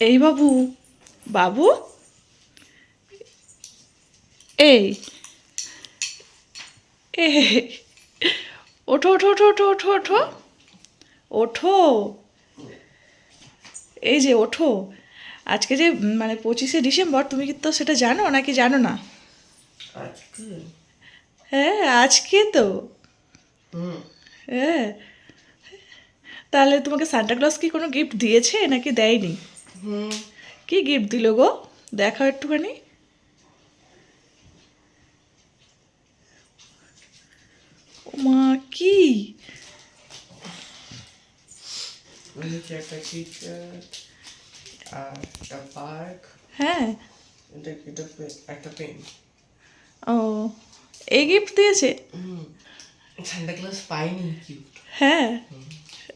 এই বাবু বাবু? এই। এ ওঠো ওঠো ওঠো ওঠো ওঠো ওঠো। ওঠো। এই যে ওঠো। আজকে যে মানে পঁচিশে ডিসেম্বর তুমি কি তো সেটা জানো নাকি জানো না? হ্যাঁ আজকে তো। হ্যাঁ। তাহলে তোমাকে সান্টা ক্লজ কি কোনো গিফট দিয়েছে নাকি দেয়নি? হুম। কি গিফট দিল গো? দেখাও একটুখানি। মা কি? পার্ক হ্যাঁ। ও এই গিফট দিয়েছে? সান্টা ক্লাস পাইনি হ্যাঁ।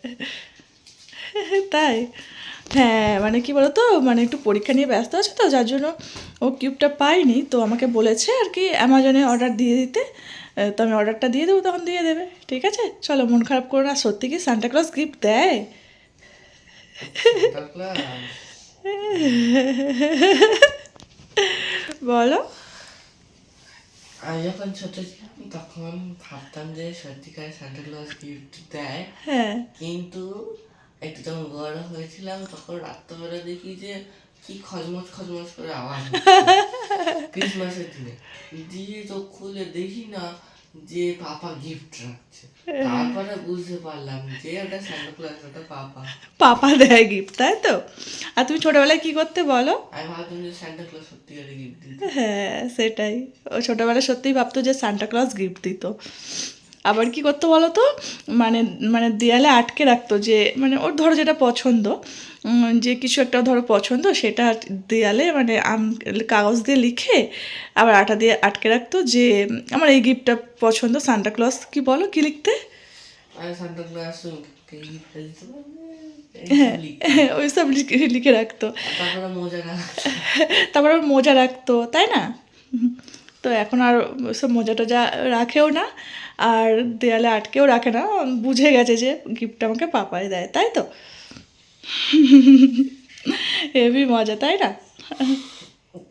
তাই। হ্যাঁ মানে কি বলতো? মানে একটু পরীক্ষা নিয়ে ব্যস্ত আছে তো যার জন্য ও কিউবটা পাইনি। তো আমাকে বলেছে আর কি অ্যামাজনে অর্ডার দিয়ে দিতে। তো আমি অর্ডারটা দিয়ে দেবো তখন দিয়ে দেবে। ঠিক আছে? চলো মন খারাপ করো না। সত্যি কি সান্টা ক্লজ গিফট দেয়? বলো আমি যখন ছোট ছিলাম তখন ভাবতাম যে সত্যিকার গিফট দেয়। হ্যাঁ। কিন্তু যখন বড় হয়েছিলাম তখন রাত্রেবেলা দেখি যে কি খজমজ খজমজ করে আওয়াজ ক্রিসমাসের দিনে। দিয়ে তো খুলে দেখি না যে পাপা গিফট রাখছে। তারপরে বুঝতে পারলাম যে ওটা সান্টা ক্লাস ওটা পাপা। পাপা দেয় গিফট তাই তো? আর তুমি ছোটোবেলায় কি করতে বলো? আমি ভাবতাম যে সান্টা ক্লাস সত্যিকারে গিফট দিতে। হ্যাঁ সেটাই। ও ছোটবেলায় সত্যিই ভাবতো যে সান্টা ক্লজ গিফট দিত। আবার কি করতো বলো তো মানে মানে দেয়ালে আটকে রাখতো যে মানে ওর ধরো যেটা পছন্দ যে কিছু একটা ধরো পছন্দ সেটা দেয়ালে মানে আম কাগজ দিয়ে লিখে আবার আটা দিয়ে আটকে রাখতো যে আমার এই গিফটটা পছন্দ সান্টা ক্লজ কি বলো কি লিখতে? ক্লাস পারবে? হ্যাঁ ওই সব লিখে রাখতো। তারপরে মজা তারপর ওর মোজা রাখতো তাই না? তো এখন আর সব মোজা টোজা রাখেও না। আর দেয়ালে আটকেও রাখে না বুঝে গেছে যে গিফট আমাকে পাপাই দেয় তাই তো? হেভি মজা তাই না?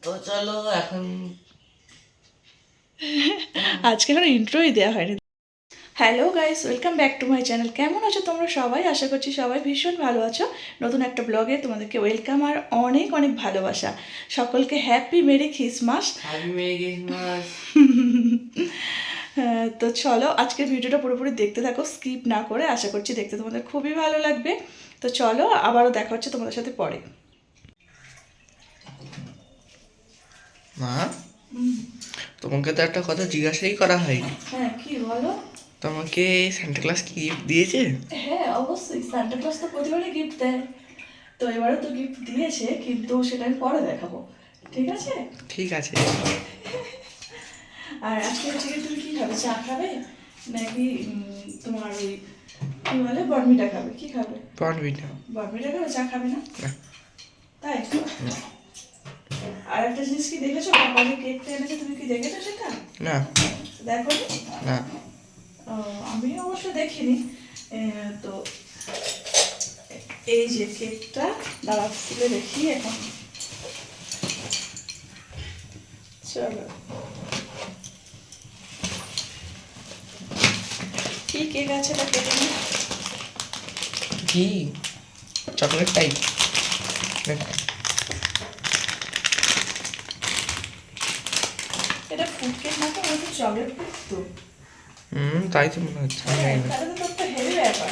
তো চলো এখন আজকে এখন ইন্ট্রোই দেওয়া হয়নি। Hello guys welcome back to my channel কেমন আছো তোমরা সবাই? আশা করছি সবাই ভীষণ ভালো আছো। নতুন একটা ব্লগে তোমাদেরকে ওয়েলকাম আর অনেক অনেক ভালোবাসা। সকলকে happy merry Christmas happy merry Christmas হ্যাঁ, তো চলো আজকের ভিডিওটা পুরোপুরি দেখতে থাকো স্কিপ না করে আশা করছি দেখতে তোমাদের খুবই ভালো লাগবে। তো চলো আবারও দেখা হচ্ছে তোমাদের সাথে পরে। মা? তোমাকে তো একটা কথা জিজ্ঞাসাই করা হয়নি। হ্যাঁ কি বলো? তোমাকে সান্টা ক্লাস কি গিফট দিয়েছে? হ্যাঁ অবশ্যই। সান্টা ক্লজ তো প্রতিবারই গিফট দেয়। তো এবারে তো গিফট দিয়েছে কিন্তু সেটা আমি পরে দেখাবো। ঠিক আছে? ঠিক আছে। আর আজকে হচ্ছে তুমি কি খাবে চা খাবে? নাকি তোমার ওই কি বলে বর্মিটা খাবে? কি খাবে? বনবিটা বর্মিটা খাবে চা খাবে না। তাই? আর একটা জিনিস কি দেখেছ? পাপা যে কেকটা এনেছে তুমি কি দেখেছ সেটা? না। দেখো না? আমি অবশ্য দেখিনি। তো এই যে কেকটা দাঁড়া খুলে দেখি এখন। চলো। কি কেক আছে এটা কেটে নিই। কি চকলেট টাইপ এটা ফুড কেক না তো চকলেট কেক তো হুম তাই তো মনে হচ্ছে তাহলে তো তোর তো হেভি ব্যাপার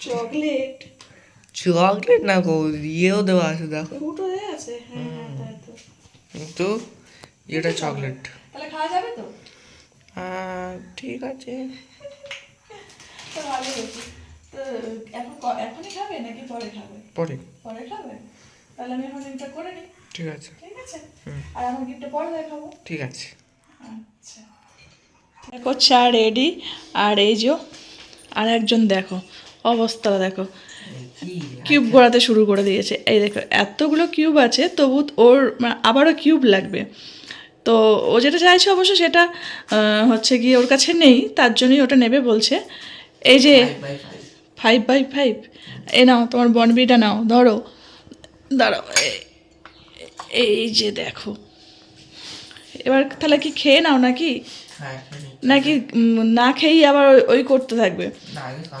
চকলেট চকলেট না গো ইয়েও দেওয়া আছে দেখো দুটো দেয়া আছে হ্যাঁ হ্যাঁ তাই তো কিন্তু এটা চকলেট তাহলে খাওয়া যাবে তো ঠিক আছে তো ভালো হয়েছে তো এখন এখনই খাবে নাকি পরে খাবে পরে পরে খাবে তাহলে আমি এখন এটা করে নিই ঠিক আছে ঠিক আছে আর আমার গিফটটা পরে দেখাবো ঠিক আছে আচ্ছা দেখো চা রেডি আর এই যে আর একজন দেখো অবস্থা দেখো কিউব গড়াতে শুরু করে দিয়েছে। এই দেখো এতগুলো কিউব আছে তবু ওর মানে আবারও কিউব লাগবে। তো ও যেটা চাইছে অবশ্য সেটা হচ্ছে গিয়ে ওর কাছে নেই তার জন্যই ওটা নেবে বলছে। এই যে ফাইভ বাই ফাইভ এ নাও তোমার বনবিটা নাও ধরো। দাঁড়াও এই যে দেখো। এবার তাহলে কি খেয়ে নাও নাকি? হ্যাঁ নাকি না খেয়েই আবার ওই- করতে থাকবে।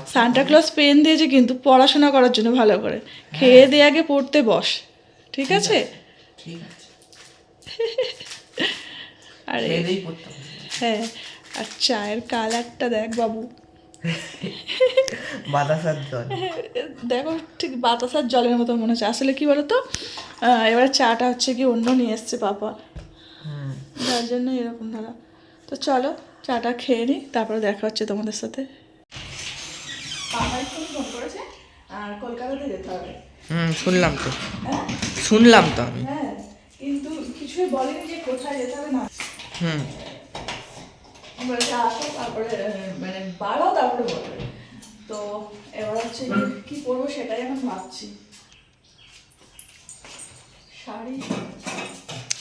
সান্টা ক্লজ পেন দিয়েছে কিন্তু পড়াশোনা করার জন্য ভালো করে। খেয়ে দিয়ে আগে পড়তে বস। ঠিক আছে? আর। হ্যাঁ। আর চায়ের কালারটা দেখ বাবু। বাতাসার জল। দেখো ঠিক বাতাসার জলের মতো মনে হচ্ছে। আসলে কি বলতো? এবার চাটা হচ্ছে কি অন্য নিয়ে এসছে পাপা। যার জন্য এরকম ধরা। তো চলো চাটা খেয়ে নিই তারপরে দেখা হচ্ছে তোমাদের সাথে। ফোন করেছে আর কলকাতাতে যেতে হবে। হুম শুনলাম তো। হ্যাঁ? শুনলাম তো আমি। হ্যাঁ কিন্তু কিছুই বলেনি যে কোথায় যেতে হবে না। হুম। বলছে আসো তারপরে মানে বাড়াও তারপরে বলবে তো এবার হচ্ছে কি- করব সেটাই এখন ভাবছি। শাড়ি।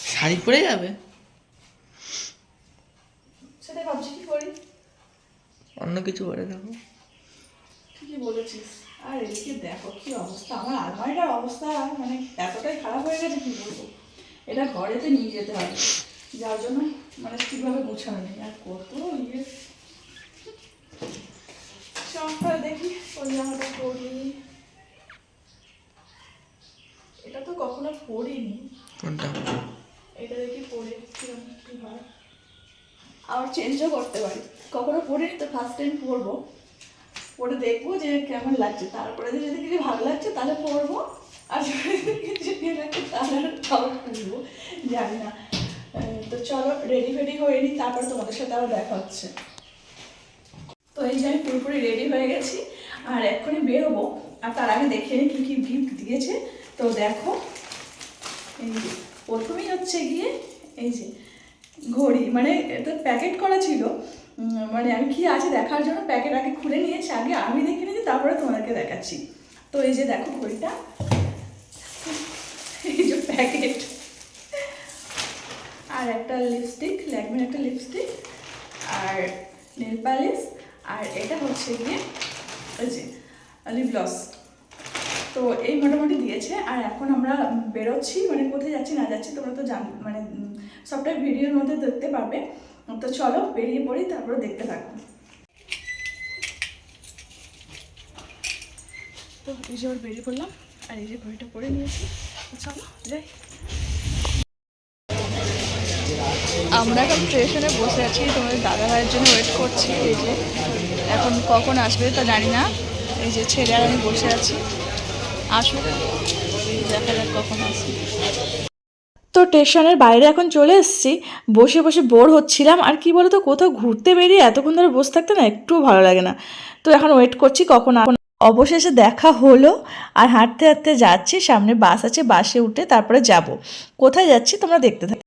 শাড়ি পরে যাবে সেটাই ভাবছি কি করি অন্য কিছু পরে দেখো ঠিকই বলেছিস। আর এদিকে দেখো কি অবস্থা। আমার আলমারিটার অবস্থা মানে এতটাই খারাপ হয়ে গেছে কি বলব? এটা ঘরেতে নিয়ে যেতে হবে যার জন্য মানে ঠিকভাবে গোছানো নেই। আর কত ইয়ে। সবটা দেখি কোন জামাটা পরি। এটা তো কখনো পরিনি কোনটা? এটা দেখি পরে কীরকম কি হয়। আবার চেঞ্জও করতে পারি। কখনো পরিনি তো ফার্স্ট টাইম পরবো পরে দেখব যে কেমন লাগছে। তারপরে যদি কিছু ভালো লাগছে, তাহলে পরবো আর কিছু লাগছে, তাহলে আবার পরবো জানি না। তো চলো রেডি ফেডি হয়ে নিই তারপর তোমাদের সাথে আবার দেখা হচ্ছে। তো এই যে আমি পুরোপুরি রেডি হয়ে গেছি, আর এক্ষুনি বেরোবো। আর তার আগে দেখে নিই কী কী গিফট দিয়েছে। তো দেখো, এই প্রথমেই হচ্ছে গিয়ে, এই যে ঘড়ি মানে এটা প্যাকেট করা ছিল। মানে আমি কি আছে দেখার জন্য প্যাকেট আগে খুলে নিয়েছি, আগে আমি দেখে নিয়েছি, তারপরে তোমাদেরকে দেখাচ্ছি। তো এই যে দেখো ঘড়িটা, এই যে প্যাকেট আর একটা লিপস্টিক ল্যাকমির একটা লিপস্টিক আর নেল পালিশ আর এটা হচ্ছে গিয়ে ওই যে লিপ গ্লস তো এই মোটামুটি দিয়েছে, আর এখন আমরা বেরোচ্ছি মানে কোথায় যাচ্ছি না যাচ্ছি তোমরা তো জান মানে সবটাই ভিডিওর মধ্যে দেখতে পাবে। তো চলো বেরিয়ে পড়ি, তারপরে দেখতে থাকো তো এই যে বেরিয়ে পড়লাম, আর এই যে ঘড়িটা পরে নিয়েছি। চলো, যাই। আমরা এখন স্টেশনে বসে আছি, তোমাদের দাদা ভাইয়ের জন্য ওয়েট করছি। এই যে এখন কখন আসবে তা জানি না। এই যে ছেলে আর আমি বসে আছি। আসুক, দেখা যাক কখন আসবে তো স্টেশনের বাইরে এখন চলে এসেছি। বসে বসে বোর হচ্ছিলাম। আর কি বলতো কোথাও ঘুরতে বেরিয়ে এতক্ষণ ধরে বসে থাকতে না একটুও ভালো লাগে না। তো এখন ওয়েট করছি কখন আ- অবশেষে দেখা হলো আর হাঁটতে হাঁটতে যাচ্ছি। সামনে বাস আছে বাসে উঠে তারপরে যাব। কোথায় যাচ্ছি তোমরা দেখতে থাকো।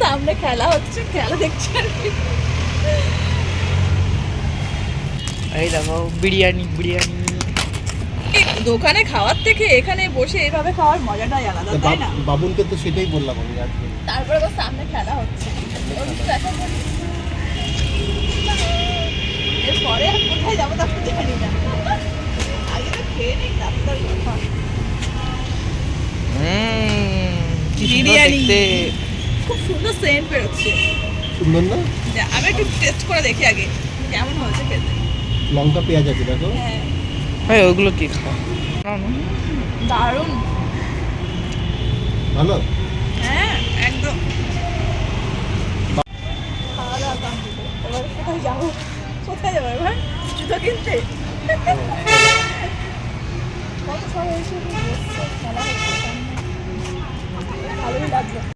সামনে খেলা হচ্ছে খেলা দেখছি আর কি। এই দেখো বিরিয়ানি বিরিয়ানি। দোকানে খাওয়ার থেকে এখানে বসে এভাবে খাওয়ার মজাটাই আলাদা তাই না? বাব- বাবুলকে তো সেটাই বললাম আমি আজকে। তারপরে আবার সামনে খেলা হচ্ছে। তো এরপরে আর কোথায় যাব তা তো জানি না। আগে তো খেয়ে নিই তারপর বিরিয়ানি। খুব সুন্দর সেন্ট বেরোচ্ছে। সুন্দর না? আমি একটু টেস্ট করে দেখি আগে কেমন হয়েছে খেতে। লঙ্কা পেঁয়াজ আছে দেখো। হ্যাঁ। ভাই ওগুলো কি? দারুণ। ভালো? হ্যাঁ একদম। খাওয়া দাওয়া এবার কোথায় যাব? কোথায় যাব এবার? জুতো কিনতে? কত সবাই এসে খেলা হচ্ছে ভালোই লাগল।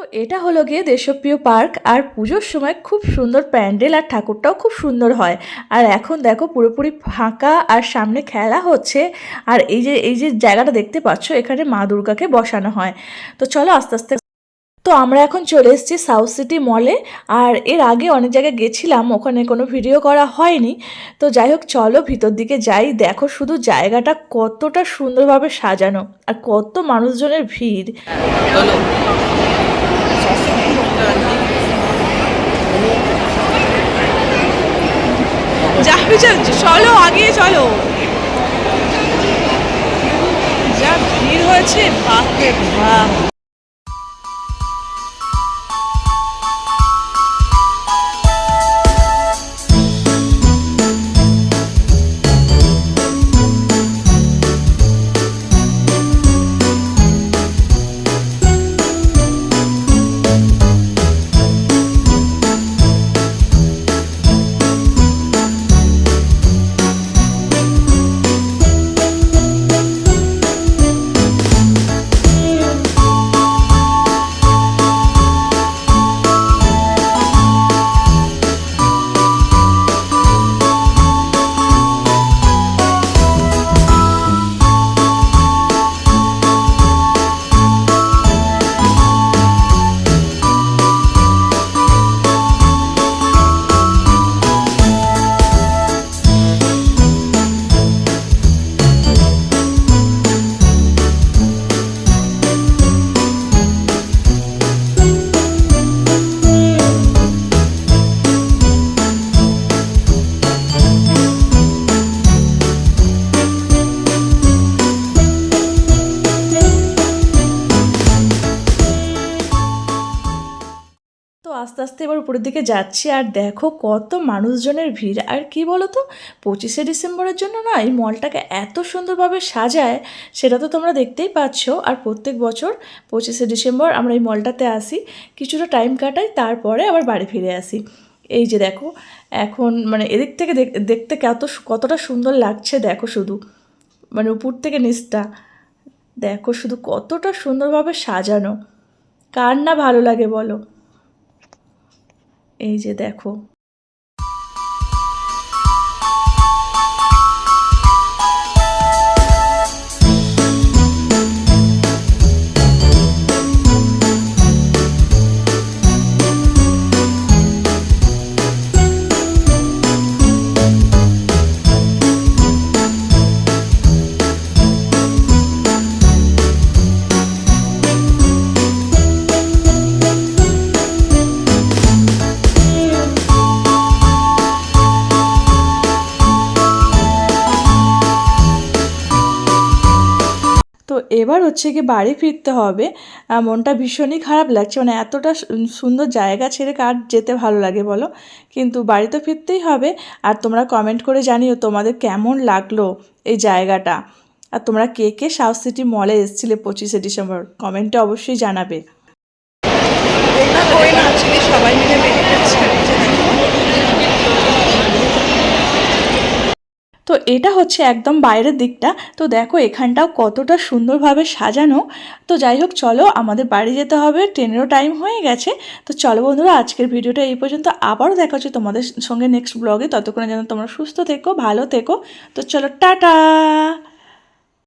তো এটা হলো গিয়ে দেশপ্রিয় পার্ক, আর পুজোর সময় খুব সুন্দর প্যান্ডেল আর ঠাকুরটাও খুব সুন্দর হয়। আর এখন দেখো পুরোপুরি ফাঁকা আর সামনে খেলা হচ্ছে, আর এই যে এই যে জায়গাটা দেখতে পাচ্ছ, এখানে মা দুর্গাকে বসানো হয়। তো চলো আস্তে আস্তে তো আমরা এখন চলে এসেছি সাউথ সিটি মলে, আর এর আগে অনেক জায়গায় গেছিলাম, ওখানে কোনো ভিডিও করা হয়নি। তো যাই হোক, চলো ভিতর দিকে যাই, দেখো শুধু জায়গাটা কতটা সুন্দরভাবে সাজানো, আর কত মানুষজনের ভিড়। চলো যাবি চলো আগে চলো। যা ভিড় হয়েছে বাপরে বাপ। আস্তে আস্তে এবার উপরের দিকে যাচ্ছি। আর দেখো কত মানুষজনের ভিড়। আর কি বলো তো পঁচিশে ডিসেম্বরের জন্য না এই মলটাকে এত সুন্দরভাবে সাজায়, সেটা তো তোমরা দেখতেই পাচ্ছ। আর প্রত্যেক বছর পঁচিশে ডিসেম্বর আমরা এই মলটাতে আসি। কিছুটা টাইম কাটাই, তারপরে আবার বাড়ি ফিরে আসি। এই যে দেখো, এখন মানে এদিক থেকে দেখ- দেখতে কত কতটা সুন্দর লাগছে, দেখো শুধু। মানে উপর থেকে নিচটা। দেখো শুধু কতটা সুন্দরভাবে সাজানো। কার না ভালো লাগে বলো? এই যে দেখো। এবার হচ্ছে কি বাড়ি ফিরতে হবে। মনটা ভীষণই খারাপ লাগছে। মানে এতটা সুন্দর জায়গা ছেড়ে কার যেতে ভালো লাগে বলো? কিন্তু বাড়ি তো ফিরতেই হবে। আর তোমরা কমেন্ট করে জানিও তোমাদের কেমন লাগল এই জায়গাটা। আর তোমরা কে কে সাউথ সিটি মলে এসেছিলে পঁচিশে ডিসেম্বর? কমেন্টে অবশ্যই জানাবে সবাই মিলে বেরিয়ে যাচ্ছে তো এটা হচ্ছে একদম বাইরের দিকটা। তো দেখো এখানটাও কতটা সুন্দরভাবে সাজানো। তো যাই হোক, চলো আমাদের বাড়ি যেতে হবে। ট্রেনেরও টাইম হয়ে গেছে। তো চলো বন্ধুরা, আজকের ভিডিওটা এই পর্যন্ত। আবারও দেখা হচ্ছে তোমাদের সঙ্গে নেক্সট ব্লগে ততক্ষণে যেন তোমরা সুস্থ থেকো, ভালো থেকো। তো চলো, টাটা!